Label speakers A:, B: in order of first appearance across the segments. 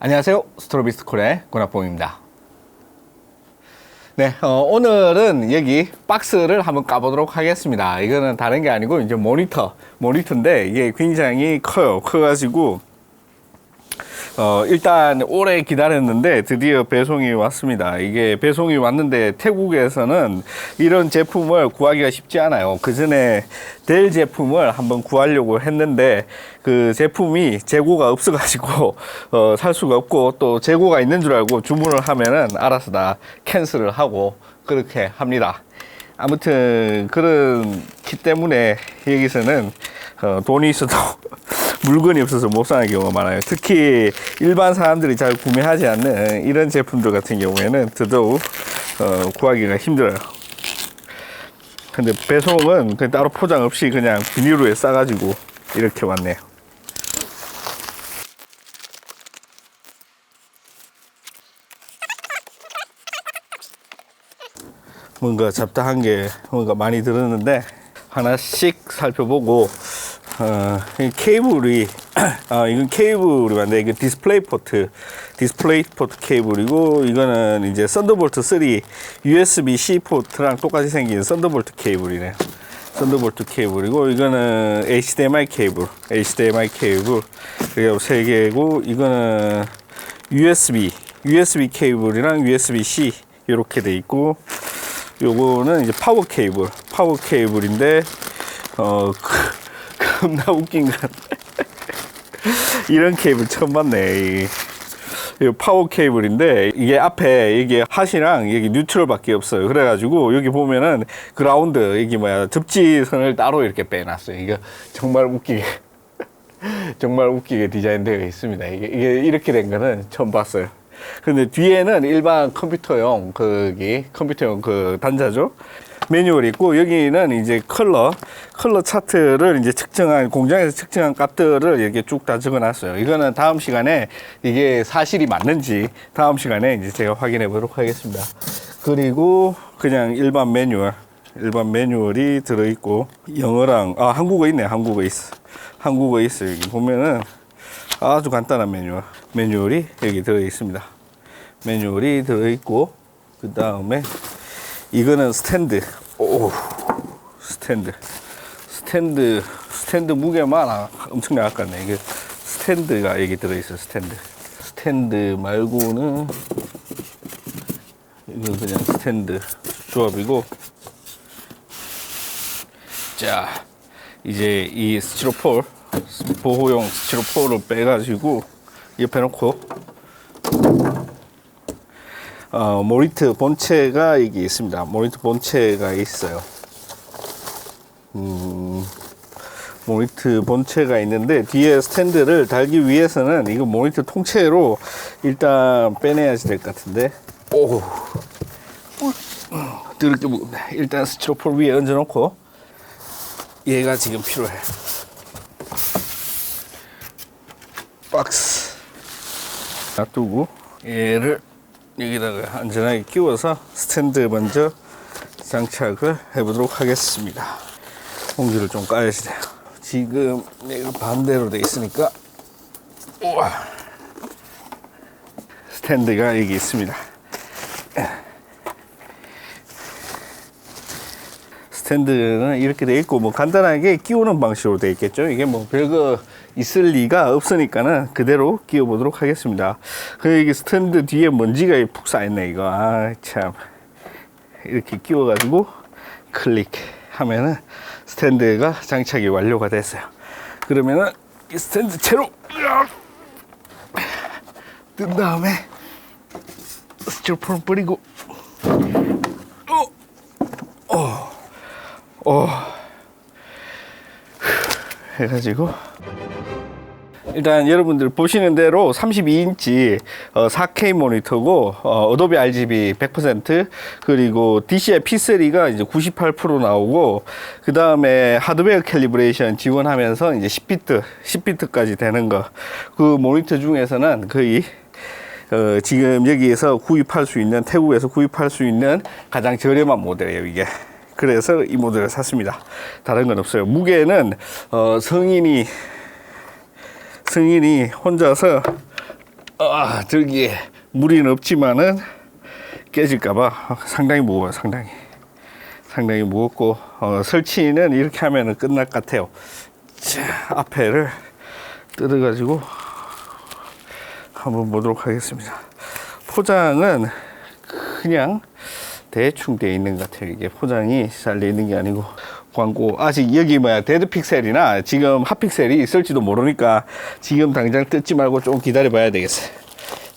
A: 안녕하세요. 스트로비스콜의 권학봉입니다. 네, 어, 오늘은 여기 박스를 한번 까보도록 하겠습니다. 이거는 다른 게 아니고 이제 모니터, 모니터인데 이게 굉장히 커요. 커가지고 어, 일단 오래 기다렸는데 드디어 배송이 왔습니다. 이게 배송이 왔는데 태국에서는 이런 제품을 구하기가 쉽지 않아요. 그 전에 델 제품을 한번 구하려고 했는데 그 제품이 재고가 없어가지고 어, 살 수가 없고 또 재고가 있는 줄 알고 주문을 하면은 알아서 다 캔슬을 하고 그렇게 합니다. 아무튼 그렇기 때문에 여기서는 어, 돈이 있어도 물건이 없어서 못 사는 경우가 많아요. 특히 일반 사람들이 잘 구매하지 않는 이런 제품들 같은 경우에는 더더욱 어, 구하기가 힘들어요. 근데 배송은 그냥 따로 포장 없이 그냥 비닐로에 싸가지고 이렇게 왔네요. 뭔가 잡다한 게 뭔가 많이 들었는데 하나씩 살펴보고 어, 이 케이블이 아 이건 케이블이 맞네 이거 디스플레이 포트 디스플레이 포트 케이블이고 이거는 이제 썬더볼트 3 USB-C 포트랑 똑같이 생긴 썬더볼트 케이블이네. 썬더볼트 케이블이고 이거는 HDMI 케이블 HDMI 케이블 그리고 세 개고 이거는 USB USB 케이블이랑 USB-C 이렇게 돼 있고 요거는 이제 파워 케이블, 파워 케이블인데, 어, 그, 겁나 웃긴 건. 이런 케이블 처음 봤네. 이, 이 파워 케이블인데, 이게 앞에 이게 핫이랑 여기 뉴트럴밖에 없어요. 그래가지고 여기 보면은 그라운드, 여기 뭐야, 접지선을 따로 이렇게 빼놨어요. 이거 정말 웃기게. 정말 웃기게 디자인되어 있습니다. 이게, 이게 이렇게 된 거는 처음 봤어요. 근데 뒤에는 일반 컴퓨터용 거기 컴퓨터용 그 단자죠. 매뉴얼이 있고 여기는 이제 컬러 컬러 차트를 이제 측정한 공장에서 측정한 값들을 이렇게 쭉 다 적어놨어요. 이거는 다음 시간에 이게 사실이 맞는지 다음 시간에 이제 제가 확인해 보도록 하겠습니다. 그리고 그냥 일반 매뉴얼 일반 매뉴얼이 들어있고 영어랑 아 한국어 있네 한국어 있어 한국어 있어 여기 보면은 아주 간단한 매뉴얼. 매뉴얼이 여기 들어 있습니다. 매뉴얼이 들어 있고, 그 다음에 이거는 스탠드. 오, 스탠드. 스탠드, 스탠드 무게만 아, 엄청 나갔네. 이게 스탠드가 여기 들어 있어, 스탠드. 스탠드 말고는 이거 그냥 스탠드 조합이고, 자, 이제 이 스티로폴 보호용 스티로폴을 빼가지고 옆에 놓고 어, 모니터 본체가 여기 있습니다. 모니터 본체가 있어요. 음, 모니터 본체가 있는데 뒤에 스탠드를 달기 위해서는 이거 모니터 통째로 일단 빼내야지 될 것 같은데. 오, 드럽게 무겁네. 일단 스티로폴 위에 얹어놓고 얘가 지금 필요해. 박스 놔두고 얘를 여기다가 안전하게 끼워서 스탠드 먼저 장착을 해보도록 하겠습니다. 공기를 좀 까야지 돼요. 지금 내가 반대로 돼 있으니까 우와. 스탠드가 여기 있습니다. 스탠드는 이렇게 돼 있고 뭐 간단하게 끼우는 방식으로 돼 있겠죠. 이게 뭐 별거 있을 리가 없으니까는 그대로 끼워 보도록 하겠습니다. 그 이게 스탠드 뒤에 먼지가 푹 쌓였네 이거. 아 참. 이렇게 끼워 가지고 클릭 하면은 스탠드가 장착이 완료가 됐어요. 그러면은 이 스탠드 채로 뜬 다음에 스티로폼 뿌리고 어. 해가지고 일단 여러분들 보시는 대로 32인치 4K 모니터고 어, 어도비 RGB 100% 그리고 DCI P3가 이제 98% 나오고 그 다음에 하드웨어 캘리브레이션 지원하면서 이제 10비트 10비트까지 되는 거 그 모니터 중에서는 거의 어, 지금 여기에서 구입할 수 있는 태국에서 구입할 수 있는 가장 저렴한 모델이에요 이게 그래서 이 모델을 샀습니다. 다른 건 없어요. 무게는 어, 성인이 성인이 혼자서 아, 저기에 무리는 없지만은 깨질까봐 상당히 무거워요, 상당히. 상당히 무겁고, 어, 설치는 이렇게 하면은 끝날 것 같아요. 자, 앞에를 뜯어가지고 한번 보도록 하겠습니다. 포장은 그냥 대충 돼 있는 것 같아요. 이게 포장이 잘 돼 있는 게 아니고 광고 아직 여기 뭐야 데드 픽셀이나 지금 핫픽셀이 있을지도 모르니까 지금 당장 뜯지 말고 좀 기다려 봐야 되겠어요.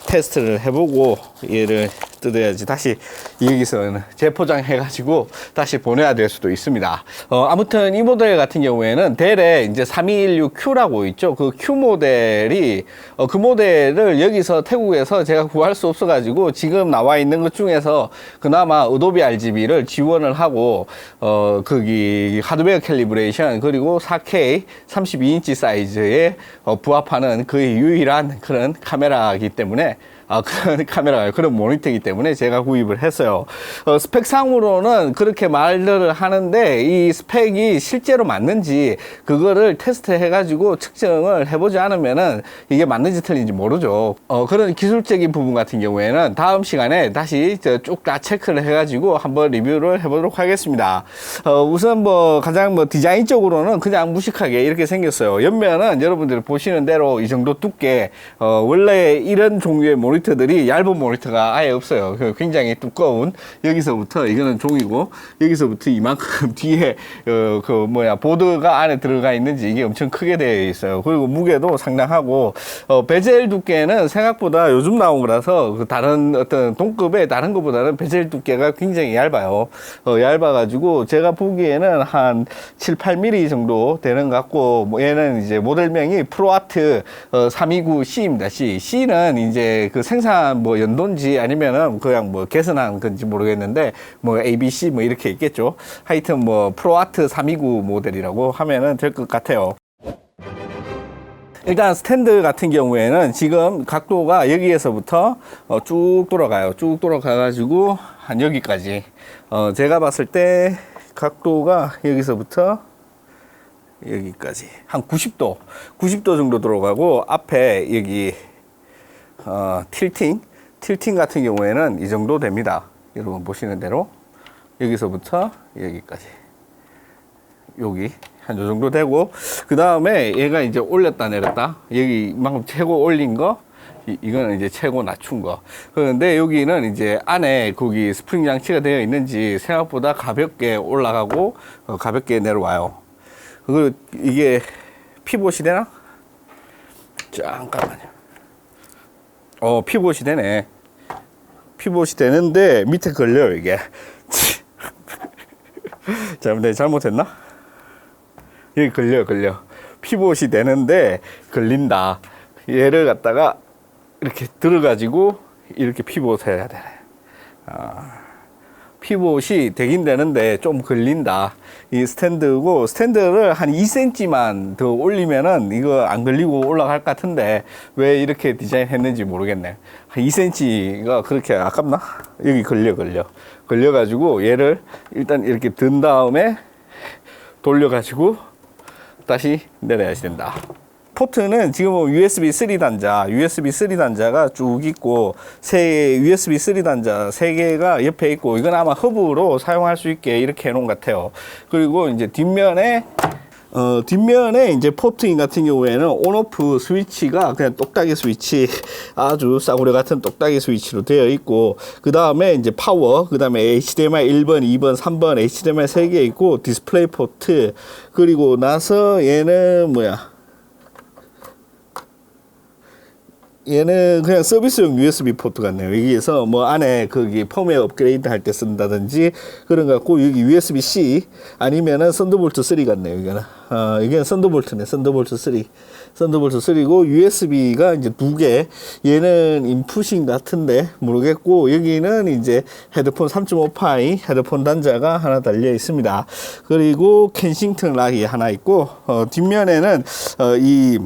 A: 테스트를 해보고 얘를 뜯어야지 다시 여기서는 재포장해 가지고 다시 보내야 될 수도 있습니다. 어, 아무튼 이 모델 같은 경우에는 델에 이제 3216Q라고 있죠. 그 Q 모델이 어, 그 모델을 여기서 태국에서 제가 구할 수 없어 가지고 지금 나와 있는 것 중에서 그나마 어도비 RGB를 지원을 하고 어, 거기 하드웨어 캘리브레이션 그리고 4K 32인치 사이즈에 어, 부합하는 거의 유일한 그런 카메라이기 때문에 아, 그런 카메라, 그런 모니터이기 때문에 제가 구입을 했어요. 어, 스펙상으로는 그렇게 말을 하는데 이 스펙이 실제로 맞는지 그거를 테스트 해가지고 측정을 해보지 않으면은 이게 맞는지 틀린지 모르죠. 어, 그런 기술적인 부분 같은 경우에는 다음 시간에 다시 쭉 다 체크를 해가지고 한번 리뷰를 해보도록 하겠습니다. 어, 우선 뭐 가장 뭐 디자인적으로는 그냥 무식하게 이렇게 생겼어요. 옆면은 여러분들이 보시는 대로 이 정도 두께, 어, 원래 이런 종류의 모니터 들이 얇은 모니터가 아예 없어요. 그 굉장히 두꺼운 여기서부터 이거는 종이고 여기서부터 이만큼 뒤에 어, 그 뭐야 보드가 안에 들어가 있는지 이게 엄청 크게 되어 있어요. 그리고 무게도 상당하고 어, 베젤 두께는 생각보다 요즘 나온 거라서 그 다른 어떤 동급의 다른 것보다는 베젤 두께가 굉장히 얇아요. 어, 얇아가지고 제가 보기에는 한 7, 8mm 정도 되는 것 같고 뭐 얘는 이제 모델명이 프로아트 어, 329C입니다. C. C는 이제 그 생산 뭐 연도인지 아니면은 그냥 뭐 개선한 건지 모르겠는데 뭐 ABC 뭐 이렇게 있겠죠. 하여튼 뭐 프로아트 329 모델이라고 하면은 될 것 같아요. 일단 스탠드 같은 경우에는 지금 각도가 여기에서부터 어, 쭉 돌아가요. 쭉 돌아가가지고 한 여기까지. 어, 제가 봤을 때 각도가 여기서부터 여기까지 한 90도, 90도 정도 들어가고 앞에 여기 어, 틸팅, 틸팅 같은 경우에는 이 정도 됩니다. 여러분 보시는 대로 여기서부터 여기까지. 여기 한 요 정도 되고 그 다음에 얘가 이제 올렸다 내렸다. 여기 이만큼 최고 올린 거 이, 이거는 이제 최고 낮춘 거. 그런데 여기는 이제 안에 거기 스프링 장치가 되어 있는지 생각보다 가볍게 올라가고 어, 가볍게 내려와요. 그리고 이게 피봇이 되나? 잠깐만요 어 피봇이 되네. 피봇이 되는데 밑에 걸려요 이게. 잘못 네, 잘못했나? 여기 걸려 걸려. 피봇이 되는데 걸린다. 얘를 갖다가 이렇게 들어가지고 이렇게 피봇 해야 되네 아, 피봇이 되긴 되는데 좀 걸린다 이 스탠드고 스탠드를 한 2cm만 더 올리면은 이거 안 걸리고 올라갈 것 같은데 왜 이렇게 디자인 했는지 모르겠네 한 2cm가 그렇게 아깝나? 여기 걸려 걸려 걸려 가지고 얘를 일단 이렇게 든 다음에 돌려 가지고 다시 내려야 된다. 포트는 지금 뭐 USB 3 단자, USB 3 단자가 쭉 있고 세 USB 3 단자 세 개가 옆에 있고 이건 아마 허브로 사용할 수 있게 이렇게 해놓은 것 같아요. 그리고 이제 뒷면에 어, 뒷면에 이제 포트인 같은 경우에는 온오프 스위치가 그냥 똑딱이 스위치 아주 싸구려 같은 똑딱이 스위치로 되어 있고 그 다음에 이제 파워 그 다음에 HDMI 1번 2번 3번 HDMI 3개 있고 디스플레이 포트 그리고 나서 얘는 뭐야 얘는 그냥 서비스용 USB 포트 같네요. 여기에서 뭐 안에 거기 펌웨어 업그레이드 할 때 쓴다든지 그런 거 같고 여기 USB-C 아니면은 썬더볼트 3 같네요. 이거는 어, 이게 썬더볼트네. 썬더볼트 3. 썬더볼트 3고 USB가 이제 두 개. 얘는 인풋인 같은데 모르겠고 여기는 이제 헤드폰 3.5파이 헤드폰 단자가 하나 달려 있습니다. 그리고 켄싱턴 락이 하나 있고 어, 뒷면에는 어, 이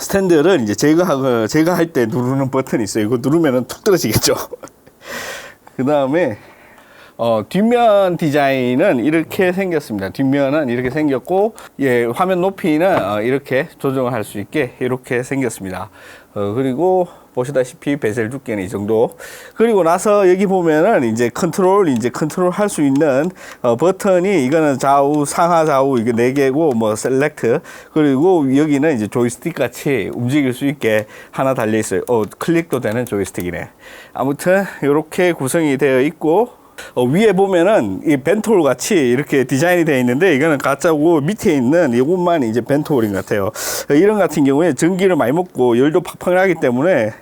A: 스탠드를 이제 제거하고 제거할 때 누르는 버튼이 있어요. 이거 누르면은 툭 떨어지겠죠. 그 다음에 어, 뒷면 디자인은 이렇게 생겼습니다. 뒷면은 이렇게 생겼고, 예, 화면 높이는 어, 이렇게 조정을 할수 있게 이렇게 생겼습니다. 어, 그리고 보시다시피 베젤 두께는 이 정도. 그리고 나서 여기 보면은 이제 컨트롤, 이제 컨트롤 할 수 있는 어, 버튼이 이거는 좌우, 상하 좌우 이게 네 개고 뭐 셀렉트. 그리고 여기는 이제 조이스틱 같이 움직일 수 있게 하나 달려 있어요. 어, 클릭도 되는 조이스틱이네. 아무튼 이렇게 구성이 되어 있고 어, 위에 보면은 이 벤톨 같이 이렇게 디자인이 되어 있는데 이거는 가짜고 밑에 있는 이것만 이제 벤톨인 것 같아요. 어, 이런 같은 경우에 전기를 많이 먹고 열도 팍팍 나기 때문에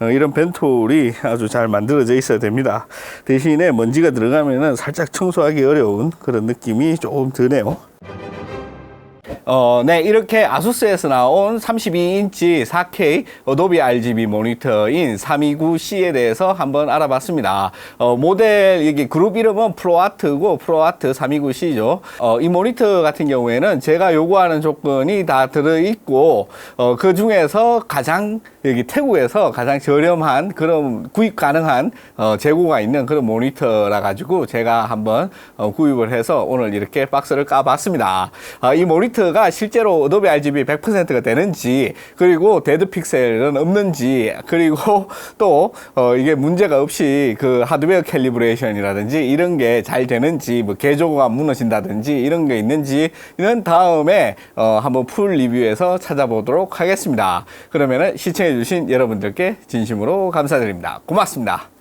A: 어, 이런 벤톨이 아주 잘 만들어져 있어야 됩니다. 대신에 먼지가 들어가면은 살짝 청소하기 어려운 그런 느낌이 조금 드네요. 어, 네, 이렇게 아수스에서 나온 32인치 4K 어도비 RGB 모니터인 329C에 대해서 한번 알아봤습니다. 어, 모델, 여기 그룹 이름은 프로아트고 프로아트 329C죠. 어, 이 모니터 같은 경우에는 제가 요구하는 조건이 다 들어있고, 어, 그 중에서 가장 여기 태국에서 가장 저렴한 그런 구입 가능한 어, 재고가 있는 그런 모니터라 가지고 제가 한번 어, 구입을 해서 오늘 이렇게 박스를 까봤습니다. 아, 이 모니터가 실제로 어도비 RGB 100%가 되는지 그리고 데드 픽셀은 없는지 그리고 또 어, 이게 문제가 없이 그 하드웨어 캘리브레이션이라든지 이런 게 잘 되는지 뭐 개조가 무너진다든지 이런 게 있는지는 다음에 어, 한번 풀 리뷰에서 찾아보도록 하겠습니다. 그러면은 시청해주신 여러분들께 진심으로 감사드립니다. 고맙습니다.